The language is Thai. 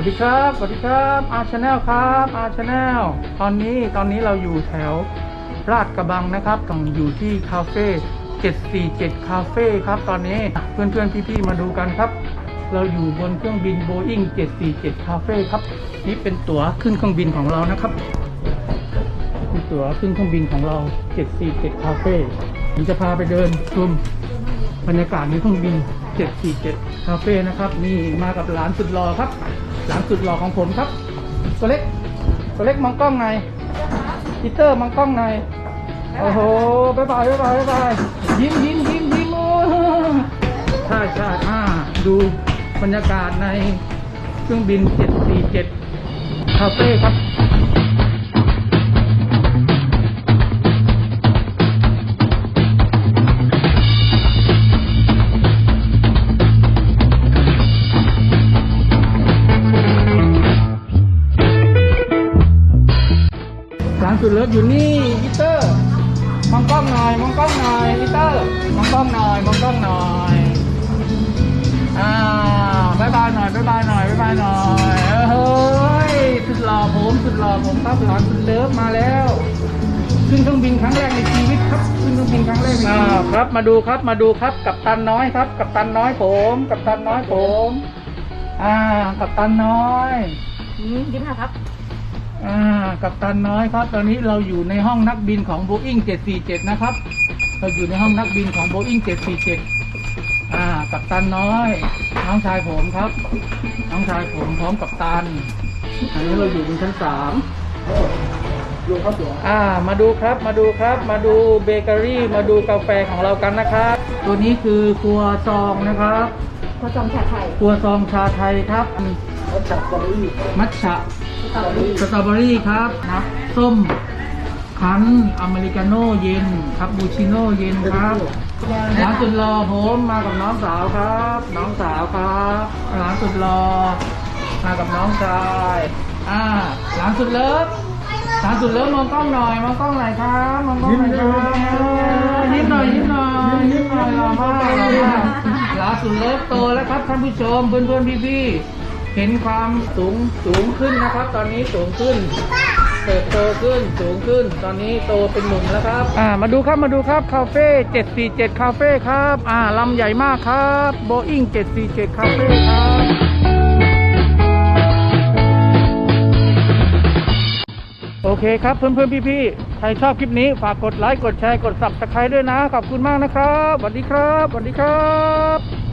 สวัสดีครับ สวัสดีครับอาชาแนลครับอาชาแนลตอนนี้ตอนนี้เราอยู่แถวราชกระบังนะครับกำลังอยู่ที่คาเฟ่747 คาเฟ่ครับ ตอนนี้เพื่อนเพื่อนๆ พี่ๆ มาดูกันครับ เราอยู่บนเครื่องบิน Boeing 747 คาเฟ่ครับ นี่เป็นตั๋วขึ้นเครื่องบินของเรานะครับเป็นตั๋วขึ้นเครื่องบินของเรา 747 คาเฟ่ผมจะพาไปเดินชมบรรยากาศในเครื่องบิน747 คาเฟ่นะครับ นี่มากับหลานสุดหล่อครับ หลังสุดหล่อของผมครับ ตัวเล็ก ตัวเล็กมองกล้องหน่อยพีเตอร์มองกล้องหน่อยโอ้โหบายบายบายบายบายบายยิ้มยิ้มยิ้มยิ้มโอ้ใช่ใช่อ่าดูบรรยากาศในเครื่องบิน 747 คาเฟ่ครับ หลานสุดเลิฟอยู่นี่อีเตอร์ มองกล้องหน่อย มองกล้องหน่อยอีเตอร์ มองกล้องหน่อย มองกล้องหน่อย อ่าบายบายหน่อยบายบายหน่อยบายบายหน่อยเออเฮ้ยสุดหล่อผมสุดหล่อผมครับหลานสุดเลิฟมาแล้วขึ้นเครื่องบินครั้งแรกในชีวิตครับขึ้นเครื่องบินครั้งแรกในชีวิตครับมาดูครับมาดูครับกับตันน้อยครับ กับตันน้อยผม กับตันน้อยผม อ่า กับตันน้อยอืมยิ้มหนะครับ อ่ากับตันน้อยครับ ตอนนี้เราอยู่ในห้องนักบินของ Boeing 747 นะครับ เราอยู่ในห้องนักบินของ Boeing 747 อ่า กับตันน้อย น้องชายผมครับ น้องชายผมพร้อมกับตันอันนี้เราอยู่บนชั้นสามดูครับอ่า มาดูครับ มาดูครับ มาดูเบเกอรี่ มาดูกาแฟของเรากันนะครับ ตัวนี้คือครัวซองนะครับพอจอมชาไทยครัวซองชาไทยครับ มัทฉะ สตรอเบอรี่สตรอเบอรี่ครับ น้ำส้มคั้นอเมริกาโน่เย็นครับบูชิโน่เย็นครับร้านสุดรอผมมากับน้องสาวครับ น้องสาวครับร้านสุดรอมากับน้องชายอ่าร้านสุดเลิฟร้านสุดเลิฟมองกล้องหน่อยมองกล้องหน่อยครับมองกล้องหน่อยครับยิ้มหน่อยยิ้มหน่อยยิ้มหน่อยหล่อมากหล่อมากร้านสุดเลิฟโตแล้วครับท่านผู้ชมเพื่อนเพื่อนพี่พี่ๆ เห็นความสูงสูงขึ้นนะครับ ตอนนี้สูงขึ้นเติบโตขึ้นสูงขึ้น ตอนนี้โตเป็นหนุ่มแล้วครับ อ่ามาดูครับมาดูครับคาเฟ่747คาเฟ่ครับ อ่าลำใหญ่มากครับโบอิง747คาเฟ่ครับโอเคครับเพื่อนเพื่อนพี่พี่ๆใครชอบคลิปนี้ฝากกดไลค์กดแชร์กด subscribe ด้วยนะ ขอบคุณมากนะครับสวัสดีครับสวัสดีครับ